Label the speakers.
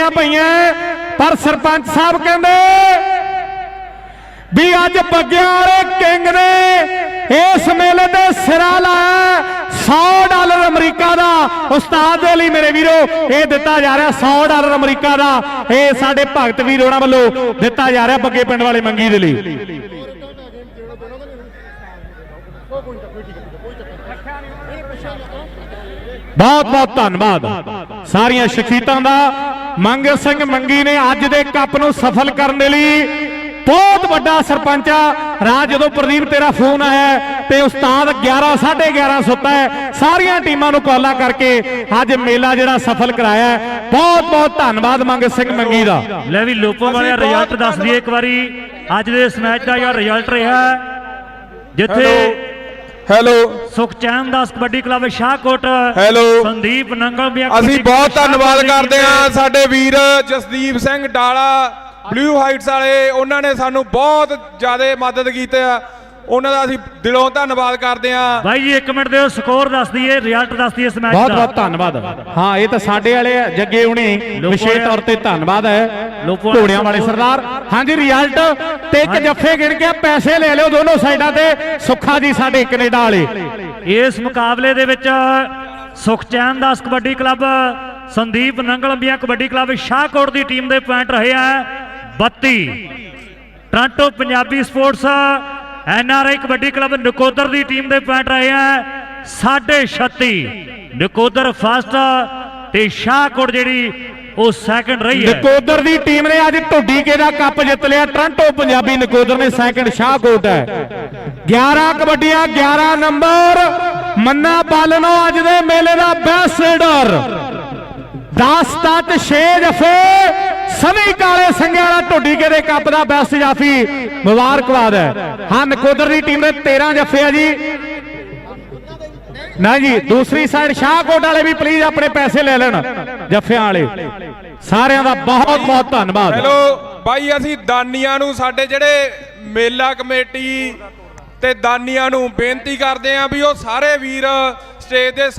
Speaker 1: ਲੱਗੀਆਂ ਪਈਆਂ ਪਰ ਸਰਪੰਚ ਸਾਹਿਬ ਕਹਿੰਦੇ ਵੀ ਅੱਜ ਬੱਗਿਆਂ ਵਾਲੇ ਕਿੰਗ ਨੇ ਇਸ ਮੇਲੇ ਤੇ ਸਿਰਾ ਲਾਇਆ 100 ਡਾਲਰ ਅਮਰੀਕਾ ਦਾ। ਉਸਤਾਦ ਦੇ ਲਈ ਮੇਰੇ ਵੀਰੋ, ਇਹ ਦਿੱਤਾ ਜਾ ਰਿਹਾ 100 ਡਾਲਰ ਅਮਰੀਕਾ ਦਾ। ਇਹ ਸਾਡੇ ਭਗਤ ਵੀਰ ਉਹਨਾਂ ਵੱਲੋਂ ਦਿੱਤਾ ਜਾ ਰਿਹਾ ਬੱਗੇ ਪਿੰਡ ਵਾਲੇ ਮੰਗੀ ਦੇ ਲਈ। ਬਹੁਤ ਬਹੁਤ ਧੰਨਵਾਦ। ਸਾਰੀਆਂ ਸ਼ਖਸੀਅਤਾਂ ਦਾ ਮੰਗ ਸਿੰਘ ਮੰਗੀ ਨੇ ਅੱਜ ਦੇ ਕੱਪ ਨੂੰ ਸਫਲ ਕਰਨ ਦੇ ਲਈ ਬਹੁਤ ਵੱਡਾ ਸਰਪੰਚ ਆ। ਰਾਜ ਜਦੋਂ ਪ੍ਰਦੀਪ ਤੇਰਾ ਫੋਨ ਆਇਆ ਤੇ ਉਸਤਾਦ 11 11:30 ਸੁੱਤਾ ਹੈ ਸਾਰੀਆਂ ਟੀਮਾਂ ਨੂੰ ਕਾਲਾਂ ਕਰਕੇ ਅੱਜ ਮੇਲਾ ਜਿਹੜਾ ਸਫਲ ਕਰਾਇਆ। ਬਹੁਤ ਬਹੁਤ ਧੰਨਵਾਦ ਮੰਗ ਸਿੰਘ ਮੰਗੀ ਦਾ।
Speaker 2: ਲੈ ਵੀ ਲੋਪੋ ਵਾਲਿਆ ਰਿਜ਼ਲਟ ਦੱਸ ਦਈਏ ਇੱਕ ਵਾਰੀ। ਅੱਜ ਦੇ ਇਸ ਮੈਚ ਦਾ ਯਾਰ ਰਿਜ਼ਲਟ ਰਿਹਾ ਜਿੱਥੇ
Speaker 3: hello
Speaker 2: Sukhchain Das kabaddi club Shahkot
Speaker 3: hello
Speaker 2: Sandeep Nangal ਮੀਆਂ
Speaker 3: ਅਸੀਂ ਬਹੁਤ ਧੰਨਵਾਦ ਕਰਦੇ ਹਾਂ ਸਾਡੇ ਵੀਰ ਜਸਦੀਪ ਸਿੰਘ ਡਾਲਾ ਬਲੂ ਹਾਈਟਸ ਵਾਲੇ ਉਹਨਾਂ ਨੇ ਸਾਨੂੰ ਬਹੁਤ ਜ਼ਿਆਦਾ ਮਦਦ ਕੀਤੀ ਆ। ਉਹਨਾਂ ਦਾ ਅਸੀਂ ਦਿਲੋਂ ਧੰਨਵਾਦ ਕਰਦੇ ਹਾਂ।
Speaker 2: ਬਾਈ ਜੀ 1 ਮਿੰਟ ਦਿਓ ਸਕੋਰ ਦੱਸ ਦਈਏ ਰਿਜ਼ਲਟ ਦੱਸ ਦਈਏ ਇਸ ਮੈਚ
Speaker 1: ਬਹੁਤ
Speaker 2: ਦਾ।
Speaker 1: ਬਹੁਤ ਧੰਨਵਾਦ। ਹਾਂ ਇਹ ਤਾਂ ਸਾਡੇ ਵਾਲੇ ਆ, ਜੱਗੇ ਹੁਣੇ ਵਿਸ਼ੇਸ਼ ਤੌਰ ਤੇ ਧੰਨਵਾਦ ਹੈ। ਘੋੜਿਆਂ ਵਾਲੇ ਸਰਦਾਰ। ਹਾਂਜੀ ਰਿਜ਼ਲਟ ਤੇ ਇੱਕ ਜੱਫੇ ਗਿਣ ਕੇ ਪੈਸੇ ਲੈ ਲਿਓ ਦੋਨੋਂ ਸਾਈਡਾਂ ਤੇ ਸੁੱਖਾ ਜੀ ਸਾਡੇ ਕੈਨੇਡਾ ਵਾਲੇ।
Speaker 2: ਇਸ ਮੁਕਾਬਲੇ ਦੇ ਵਿੱਚ ਸੁਖਚੈਨ ਦਾਸ ਕਬੱਡੀ ਕਲੱਬ ਸੰਦੀਪ ਨੰਗਲੰਬੀਆਂ ਕਬੱਡੀ ਕਲੱਬ ਸ਼ਾਹਕੋਟ ਦੀ ਟੀਮ ਦੇ ਪੁਆਇੰਟ ਰਹੇ ਆ। 32 Toronto Punjabi sports N R I kabaddi club Nakodar the team ਦੇ ਪੁਆਇੰਟ ਰਹੇ ਆ। 36 ਨਕੋਦਰ ਫਸਟ ਤੇ ਸ਼ਾਹਕੋਟ ਜਿਹੜੀ ਉਹ ਸੈਕੰਡ ਰਹੀ ਹੈ।
Speaker 1: ਨਕੋਦਰ ਦੀ ਟੀਮ ਨੇ ਅੱਜ ਢੁੱਡੀਕੇ ਦਾ ਕੱਪ ਜਿੱਤ ਲਿਆ। ਟ੍ਰਾਂਟੋ ਪੰਜਾਬੀ ਨਕੋਦਰ ਨੇ ਸੈਕੰਡ ਸ਼ਾਹਕੋਟ ਹੈ। 11 ਕਬੱਡੀਆਂ 11 ਨੰਬਰ। ਮੰਨਾ ਪਾਲਨੋ ਅੱਜ ਦੇ ਮੇਲੇ ਦਾ ਬੈਸਟ ਲੀਡਰ 10 ਤੱਤ 6 ਜਫੇ। ਸਨੀ ਕਾਲੇ ਸੰਘਿਆ ਵਾਲਾ ਢੁੱਡੀਕੇ ਦੇ ਕੱਪ ਦਾ ਬੈਸਟ ਜਾਫੀ ਮੁਬਾਰਕਬਾਦ ਹੈ। ਹਾਂ, ਨਕੋਦਰ ਦੀ ਟੀਮ ਦੇ 13 ਜਫੇ ਆ ਜੀ। ਨਾ ਜੀ, ਦੂਸਰੀ ਸਾਈਡ ਸ਼ਾਹਕੋਟ ਵਾਲੇ ਵੀ ਪਲੀਜ਼ ਆਪਣੇ ਪੈਸੇ ਲੈ ਲੈਣ ਜੱਫਿਆਂ ਵਾਲੇ। ਸਾਰਿਆਂ ਦਾ ਬਹੁਤ ਬਹੁਤ ਧੰਨਵਾਦ।
Speaker 3: ਹੈਲੋ, ਬਾਈ, ਅਸੀਂ ਦਾਨੀਆਂ ਨੂੰ ਸਾਡੇ ਜਿਹੜੇ ਮੇਲਾ ਕਮੇਟੀ ਤੇ ਦਾਨੀਆਂ ਨੂੰ ਬੇਨਤੀ ਕਰਦੇ ਹਾਂ ਵੀ ਉਹ ਸਾਰੇ ਵੀਰ ਸਟੇਜ ਦੇ